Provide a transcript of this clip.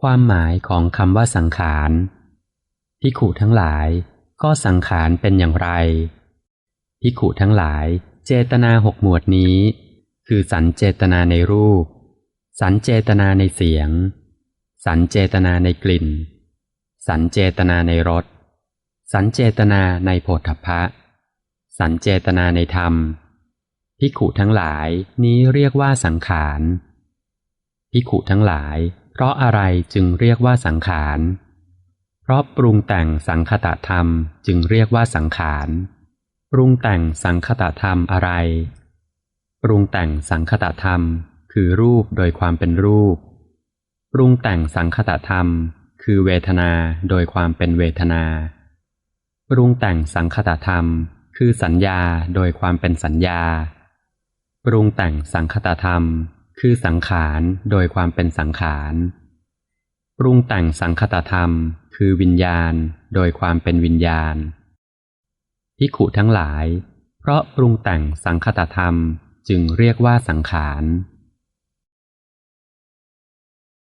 ความหมายของคำว่าสังขารพิขุทั้งหลายก็สังขารเป็นอย่างไรพิขุทั้งหลาย เจตนาหกหมวดนี้ คือสันเจตนาในรูป สันเจตนาในเสียง สันเจตนาในกลิ่น สันเจตนาในรสสันเจตนาในโผฏฐัพพะ สันเจตนาในธรรมพิขุทั้งหลายนี้เรียกว่าสังขารพิขุทั้งหลาย เพราะอะไรจึงเรียกว่าสังขาร เพราะปรุงแต่งสังคตธรรมจึงเรียกว่าสังขาร ปรุงแต่งสังคตธรรมอะไร ปรุงแต่งสังคตธรรม คือรูปโดยความเป็นรูป ปรุงแต่งสังคตธรรม คือเวทนาโดยความเป็นเวทนา ปรุงแต่งสังคตธรรม คือสัญญาโดยความเป็นสัญญา ปรุงแต่งสังคตธรรม คือสังขารโดยความเป็นสังขาร ปรุงแต่งสังคตธรรม คือวิญญาณ โดยความเป็นวิญญาณพิขุทั้งหลาย เพราะปรุงแต่งสังคตธรรมจึงเรียกว่าสังขาร